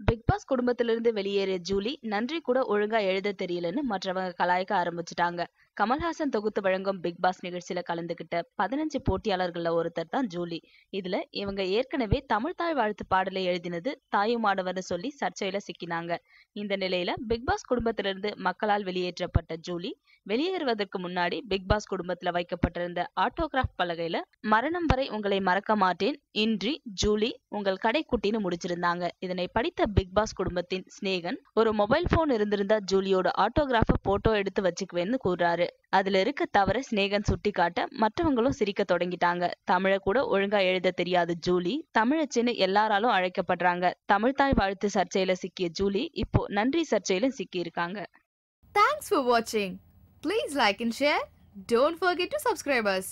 Bigg Boss குடும்பத்திலிருந்து வெளியேறிய Julie நன்றி கூட ஒழுங்கா எழுத தெரியலன்னு மற்றவங்க கலாய்க்க ஆரம்பிச்சிட்டாங்க. கமல்ஹாசன் தொகுத்து வழங்கும் பிக் பாஸ் நிகழ்ச்சியில கலந்துகிட்ட பதினஞ்சு போட்டியாளர்கள்ல ஒருத்தர் தான் ஜூலி. இதுல இவங்க ஏற்கனவே தமிழ் தாய் வாழ்த்து பாடலை எழுதினது தாயுமானவர்னு சொல்லி சர்ச்சையில சிக்கினாங்க. இந்த நிலையில பிக் பாஸ் குடும்பத்திலிருந்து மக்களால் வெளியேற்றப்பட்ட ஜூலி வெளியேறுவதற்கு முன்னாடி பிக் பாஸ் குடும்பத்துல வைக்கப்பட்டிருந்த ஆட்டோகிராஃப் பலகையில மரணம் வரை உங்களை மறக்க மாட்டேன் இன்றி ஜூலி உங்கள் கடைக்குட்டின்னு முடிச்சிருந்தாங்க. இதனை படித்த பிக் பாஸ் குடும்பத்தின் ஸ்நேகன் ஒரு மொபைல் போன் இருந்திருந்தா ஜூலியோட ஆட்டோகிராஃப போட்டோ எடுத்து வச்சுக்குவேன்னு கூறாரு அதுல இருக்க தவற ஸ்நேகன் சுட்டி காட்ட மற்றவங்களும் சிரிக்க தொடங்கிட்டாங்க. தமிழ கூட ஒழுங்கா எழுத தெரியாத ஜூலி. தமிழச்சின்னு எல்லாராலும் அழைக்கப்படுறாங்க. தமிழ்தாய் வாழ்த்து சர்ச்சையில சிக்கிய ஜூலி இப்போ நன்றி சர்ச்சையில சிக்கி இருக்காங்க தேங்க்ஸ் ஃபார் வாட்சிங் please like and share don't forget to subscribers.